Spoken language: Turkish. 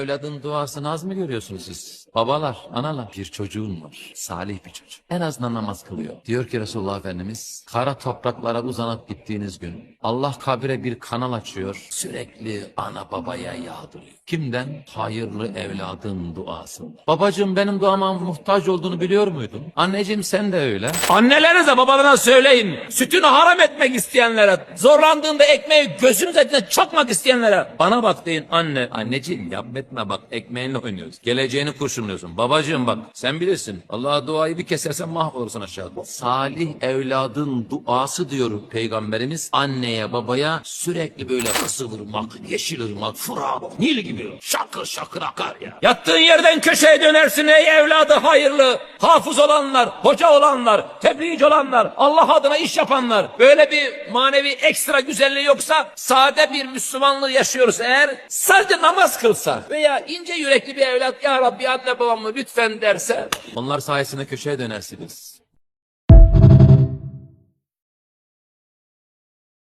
Evladın duasını az mı görüyorsunuz siz? Babalar, analar bir çocuğun var. Salih bir çocuk. En azından namaz kılıyor. Diyor ki Resulullah Efendimiz kara topraklara uzanıp gittiğiniz gün Allah kabire bir kanal açıyor. Sürekli ana babaya yağdırıyor. Kimden? Hayırlı evladın duası. Babacığım benim duama muhtaç olduğunu biliyor muydun? Anneciğim sen de öyle. Annelerinize babalarına söyleyin. Sütünü haram etmek isteyenlere, zorlandığında ekmeği gözünüz etine çakmak isteyenlere bana bak deyin anne. Anneciğim yapma etme bak ekmeğinle oynuyoruz. Geleceğini kurşunluyorsun. Babacığım bak sen bilirsin. Allah'a duayı bir kesersen mahvolursun aşağıda. Salih evladın duası diyor peygamberimiz. Anneye babaya sürekli böyle kısılırmak, yeşilirmak, Fırat, Nil gibi şakır şakır akar ya. Yattığın yerden köşeye dönersin ey evladı hayırlı. Hafız olanlar, hoca olanlar, tebliğci olanlar, Allah adına iş yapanlar. Böyle bir manevi ekstra güzelliği yoksa sade bir Müslümanlığı yaşıyoruz eğer sadece namaz kılsa veya ince yürekli bir evlat ya Rabbi anne babamı lütfen derse onlar sayesinde köşeye dönersiniz.